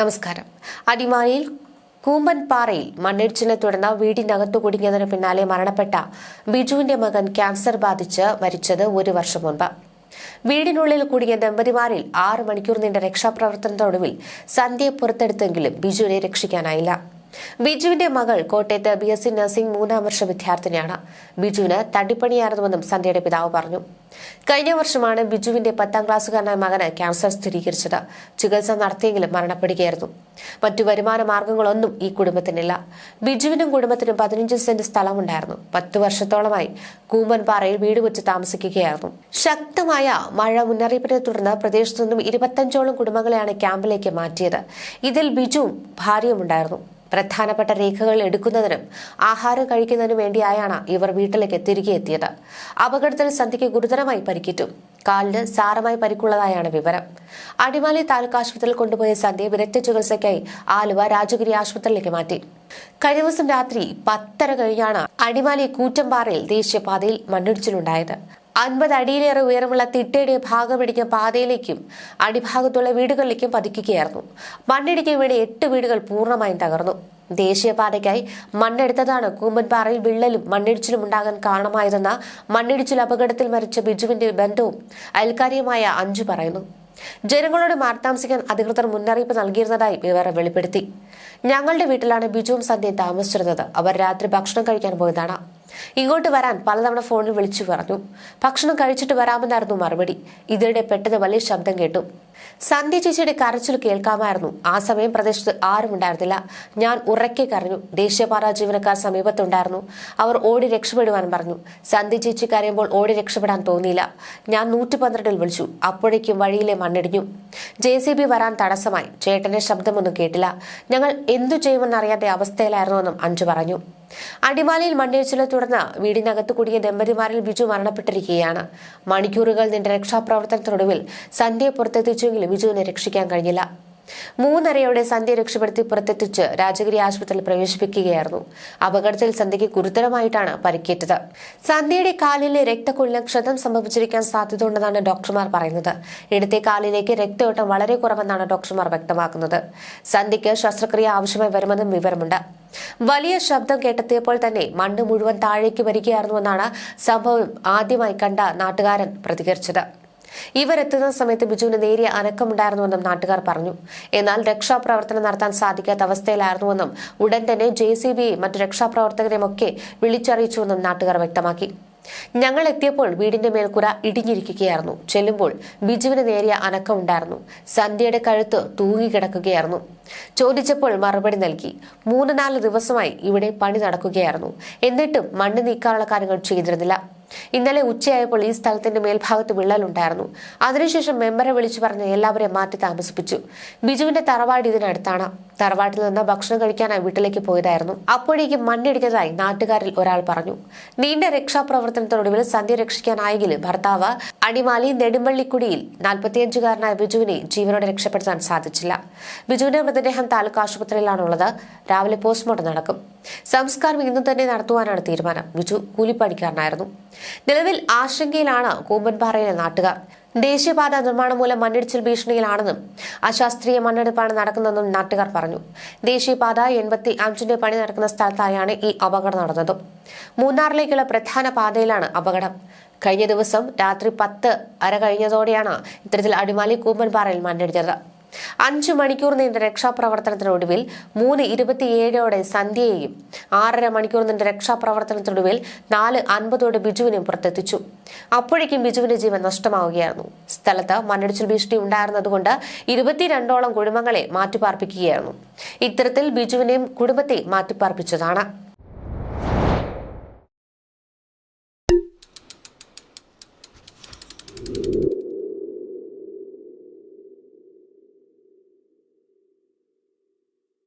നമസ്കാരം. അടിമാലിയിൽ കൂമ്പൻപാറയിൽ മണ്ണിടിച്ചിലിനെ തുടർന്ന് വീടിനകത്തു കുടുങ്ങിയതിന് പിന്നാലെ മരണപ്പെട്ട ബിജുവിന്റെ മകൻ ക്യാൻസർ ബാധിച്ച് മരിച്ചത് ഒരു വർഷം മുൻപ്. വീടിനുള്ളിൽ കുടുങ്ങിയ ദമ്പതിമാരിൽ ആറ് മണിക്കൂർ നീണ്ട രക്ഷാപ്രവർത്തനത്തിനൊടുവിൽ സന്ധ്യയെ പുറത്തെടുത്തെങ്കിലും ബിജുവിനെ രക്ഷിക്കാനായില്ല. ബിജുവിന്റെ മകൾ കോട്ടയത്ത് ബി എസ് സി നഴ്സിംഗ് മൂന്നാം വർഷ വിദ്യാർത്ഥിനിയാണ്. ബിജുവിന് തടിപ്പണിയായിരുന്നുവെന്നും സന്ധ്യയുടെ പിതാവ് പറഞ്ഞു. കഴിഞ്ഞ വർഷമാണ് ബിജുവിന്റെ പത്താം ക്ലാസ്സുകാരനായ മകന് ക്യാൻസർ സ്ഥിരീകരിച്ചത്. ചികിത്സ നടത്തിയെങ്കിലും മരണപ്പെടുകയായിരുന്നു. മറ്റു വരുമാന മാർഗങ്ങളൊന്നും ഈ കുടുംബത്തിനില്ല. ബിജുവിനും കുടുംബത്തിനും പതിനഞ്ച് സെന്റ് സ്ഥലമുണ്ടായിരുന്നു. പത്ത് വർഷത്തോളമായി കൂമ്പൻപാറയിൽ വീട് വെച്ച് താമസിക്കുകയായിരുന്നു. ശക്തമായ മഴ മുന്നറിയിപ്പിനെ തുടർന്ന് പ്രദേശത്തു നിന്നും ഇരുപത്തഞ്ചോളം കുടുംബങ്ങളെയാണ് ക്യാമ്പിലേക്ക് മാറ്റിയത്. ഇതിൽ ബിജുവും ഭാര്യയും ഉണ്ടായിരുന്നു പ്രധാനപ്പെട്ട രേഖകൾ എടുക്കുന്നതിനും ആഹാരം കഴിക്കുന്നതിനും വേണ്ടിയായാണ് ഇവർ വീട്ടിലേക്ക് തിരികെ എത്തിയത്. അപകടത്തിൽ സന്ധ്യയ്ക്ക് ഗുരുതരമായി പരിക്കേറ്റു. കാലിന് സാരമായി പരിക്കുള്ളതായാണ് വിവരം. അടിമാലി താലൂക്ക് ആശുപത്രിയിൽ കൊണ്ടുപോയ സന്ധ്യ വിദഗ്ധ ചികിത്സയ്ക്കായി ആലുവ രാജഗിരി ആശുപത്രിയിലേക്ക് മാറ്റി. കഴിഞ്ഞ ദിവസം രാത്രി പത്തര കഴിഞ്ഞാണ് അടിമാലി കൂറ്റമ്പാറയിൽ ദേശീയപാതയിൽ മണ്ണിടിച്ചിലുണ്ടായത്. അൻപത് അടിയിലേറെ ഉയരമുള്ള തിട്ടയുടെ ഭാഗമിടിഞ്ഞ പാതയിലേക്കും അടിഭാഗത്തുള്ള വീടുകളിലേക്കും പതിക്കുകയായിരുന്നു. മണ്ണിടിക്ക് വേണ്ടി എട്ട് വീടുകൾ പൂർണമായും തകർന്നു. ദേശീയപാതയ്ക്കായി മണ്ണെടുത്തതാണ് കൂമ്പൻപാറയിൽ വിള്ളലും മണ്ണിടിച്ചിലും ഉണ്ടാകാൻ കാരണമായതെന്ന മണ്ണിടിച്ചിൽ അപകടത്തിൽ മരിച്ച ബിജുവിന്റെ ബന്ധവും അയൽക്കാരിയുമായ അഞ്ചു പറയുന്നു. ജനങ്ങളോട് മാറി താമസിക്കാൻ അധികൃതർ മുന്നറിയിപ്പ് നൽകിയിരുന്നതായി വിവരം വെളിപ്പെടുത്തി. ഞങ്ങളുടെ വീട്ടിലാണ് ബിജുവും സന്ധ്യയും താമസിച്ചിരുന്നത്. അവർ രാത്രി ഭക്ഷണം കഴിക്കാൻ പോയതാണ്. ഇങ്ങോട്ട് വരാൻ പലതവണ ഫോണിൽ വിളിച്ചു പറഞ്ഞു. ഭക്ഷണം കഴിച്ചിട്ട് വരാമെന്നായിരുന്നു മറുപടി. ഇതിനിടെ പെട്ടെന്ന് വലിയ ശബ്ദം കേട്ടു. സന്ധ്യ ചേച്ചിയുടെ കരച്ചിൽ കേൾക്കാമായിരുന്നു. ആ സമയം പ്രദേശത്ത് ആരും ഉണ്ടായിരുന്നില്ല. ഞാൻ ഉറക്കെ കരഞ്ഞു. ദേശീയപാത ജീവനക്കാർ സമീപത്തുണ്ടായിരുന്നു. അവർ ഓടി രക്ഷപ്പെടുവാൻ പറഞ്ഞു. സന്ധ്യ ചേച്ചി കരയുമ്പോൾ ഓടി രക്ഷപ്പെടാൻ തോന്നിയില്ല. ഞാൻ നൂറ്റി പന്ത്രണ്ടിൽ വിളിച്ചു. അപ്പോഴേക്കും വഴിയിലെ മണ്ണിടിഞ്ഞു. ജെ സി ബി വരാൻ തടസ്സമായി. ചേട്ടന്റെ ശബ്ദമൊന്നും കേട്ടില്ല. ഞങ്ങൾ എന്തു ചെയ്യുമെന്നറിയാത്ത അവസ്ഥയിലായിരുന്നുവെന്നും അഞ്ചു പറഞ്ഞു. അടിമാലിയിൽ മണ്ണിടിച്ചിലെ തുടർന്ന് വീടിനകത്ത് കൂടിയ ദമ്പതിമാരിൽ ബിജു മരണപ്പെട്ടിരിക്കുകയാണ്. മണിക്കൂറുകൾ നീണ്ട രക്ഷാപ്രവർത്തനത്തിനൊടുവിൽ സന്ധ്യയെ പുറത്തെത്തിച്ചെങ്കിലും ബിജുവിനെ രക്ഷിക്കാൻ കഴിഞ്ഞില്ല. മൂന്നരയോടെ സന്ധ്യ രക്ഷപ്പെടുത്തി പുറത്തെത്തിച്ച് രാജഗിരി ആശുപത്രിയിൽ പ്രവേശിപ്പിക്കുകയായിരുന്നു. അപകടത്തിൽ സന്ധ്യയ്ക്ക് ഗുരുതരമായിട്ടാണ് പരിക്കേറ്റത്. സന്ധ്യയുടെ കാലിലെ രക്തക്കൊല്ലം ക്ഷതം സംഭവിച്ചിരിക്കാൻ സാധ്യത ഉണ്ടെന്നാണ് ഡോക്ടർമാർ പറയുന്നത്. ഇടത്തെ കാലിലേക്ക് രക്തയോട്ടം വളരെ കുറവെന്നാണ് ഡോക്ടർമാർ വ്യക്തമാക്കുന്നത്. സന്ധ്യയ്ക്ക് ശസ്ത്രക്രിയ ആവശ്യമായി വരുമെന്നും വിവരമുണ്ട്. വലിയ ശബ്ദം കേട്ടെത്തിയപ്പോൾ തന്നെ മണ്ണ് മുഴുവൻ താഴേക്ക് വരികയായിരുന്നുവെന്നാണ് സംഭവം ആദ്യമായി കണ്ട നാട്ടുകാരൻ പ്രതികരിച്ചത്. ഇവരെത്തുന്ന സമയത്ത് ബിജുവിന് നേരിയ അനക്കമുണ്ടായിരുന്നുവെന്നും നാട്ടുകാർ പറഞ്ഞു. എന്നാൽ രക്ഷാപ്രവർത്തനം നടത്താൻ സാധിക്കാത്ത അവസ്ഥയിലായിരുന്നുവെന്നും ഉടൻ തന്നെ ജെ സി ബി മറ്റു രക്ഷാപ്രവർത്തകരെയും ഒക്കെ വിളിച്ചറിയിച്ചുവെന്നും നാട്ടുകാർ വ്യക്തമാക്കി. ഞങ്ങൾ എത്തിയപ്പോൾ വീടിന്റെ മേൽക്കൂര ഇടിഞ്ഞിരിക്കുകയായിരുന്നു. ചെല്ലുമ്പോൾ ബിജുവിന് നേരിയ അനക്കമുണ്ടായിരുന്നു. സന്ധ്യയുടെ കഴുത്ത് തൂങ്ങിക്കിടക്കുകയായിരുന്നു ചോദിച്ചപ്പോൾ മറുപടി നൽകി. മൂന്ന് നാല് ദിവസമായി ഇവിടെ പണി നടക്കുകയായിരുന്നു. എന്നിട്ടും മണ്ണ് നീക്കാനുള്ള കാര്യങ്ങൾ ചെയ്തിരുന്നില്ല. ഇന്നലെ ഉച്ചയായപ്പോൾ ഈ സ്ഥലത്തിന്റെ മേൽഭാഗത്ത് വിള്ളലുണ്ടായിരുന്നു അതിനുശേഷം മെമ്പറെ വിളിച്ചു പറഞ്ഞ് എല്ലാവരെയും മാറ്റി താമസിപ്പിച്ചു. ബിജുവിന്റെ തറവാട് ഇതിനടുത്താണ്. തറവാട്ടിൽ നിന്ന് ഭക്ഷണം കഴിക്കാനായി വീട്ടിലേക്ക് പോയതായിരുന്നു. അപ്പോഴേക്കും മണ്ണിടിഞ്ഞതായി നാട്ടുകാരിൽ ഒരാൾ പറഞ്ഞു. നീണ്ട രക്ഷാപ്രവർത്തനത്തിനൊടുവിൽ സന്ധ്യ രക്ഷിക്കാനായെങ്കിൽ ഭർത്താവ് അടിമാലി നെടുമ്പള്ളിക്കുടിയിൽ നാൽപ്പത്തിയഞ്ചുകാരനായ ബിജുവിനെ ജീവനോടെ രക്ഷപ്പെടുത്താൻ സാധിച്ചില്ല. ബിജുവിന്റെ മൃതദേഹം താലൂക്ക് ആശുപത്രിയിലാണുള്ളത്. രാവിലെ പോസ്റ്റ്മോർട്ടം നടക്കും. സംസ്കാരം ഇന്നു തന്നെ നടത്തുവാനാണ് തീരുമാനം. ബിജു കൂലിപ്പണിക്കാരനായിരുന്നു. നിലവിൽ ആശങ്കയിലാണ് കൂമ്പൻപാറയിലെ നാട്ടുകാർ. ദേശീയപാത നിർമ്മാണം മൂലം മണ്ണിടിച്ചിൽ ഭീഷണിയിലാണെന്നും അശാസ്ത്രീയ മണ്ണെടുപ്പാണ് നടക്കുന്നതെന്നും നാട്ടുകാർ പറഞ്ഞു. ദേശീയപാത എൺപത്തി അഞ്ചിന്റെ പണി നടക്കുന്ന സ്ഥലത്തായാണ് ഈ അപകടം നടന്നത്. മൂന്നാറിലേക്കുള്ള പ്രധാന പാതയിലാണ് അപകടം. കഴിഞ്ഞ ദിവസം രാത്രി പത്ത് അര കഴിഞ്ഞതോടെയാണ് ഇത്തരത്തിൽ അടിമാലി കൂമ്പൻപാറയിൽ മണ്ണിടിഞ്ഞത്. അഞ്ചു മണിക്കൂർ നീണ്ട രക്ഷാപ്രവർത്തനത്തിനൊടുവിൽ മൂന്ന് ഇരുപത്തിയേഴോടെ സന്ധ്യയെയും ആറര മണിക്കൂർ നീണ്ട രക്ഷാപ്രവർത്തനത്തിനൊടുവിൽ നാല് അൻപതോടെ ബിജുവിനെ പുറത്തെത്തിച്ചു. അപ്പോഴേക്കും ബിജുവിന്റെ ജീവൻ നഷ്ടമാവുകയായിരുന്നു. സ്ഥലത്ത് മണ്ണിടിച്ചിൽ ഭീഷണി ഉണ്ടായിരുന്നതുകൊണ്ട് ഇരുപത്തിരണ്ടോളം കുടുംബങ്ങളെ മാറ്റിപ്പാർപ്പിക്കുകയായിരുന്നു. ഇത്തരത്തിൽ ബിജുവിനെയും കുടുംബത്തെ മാറ്റിപ്പാർപ്പിച്ചതാണ്.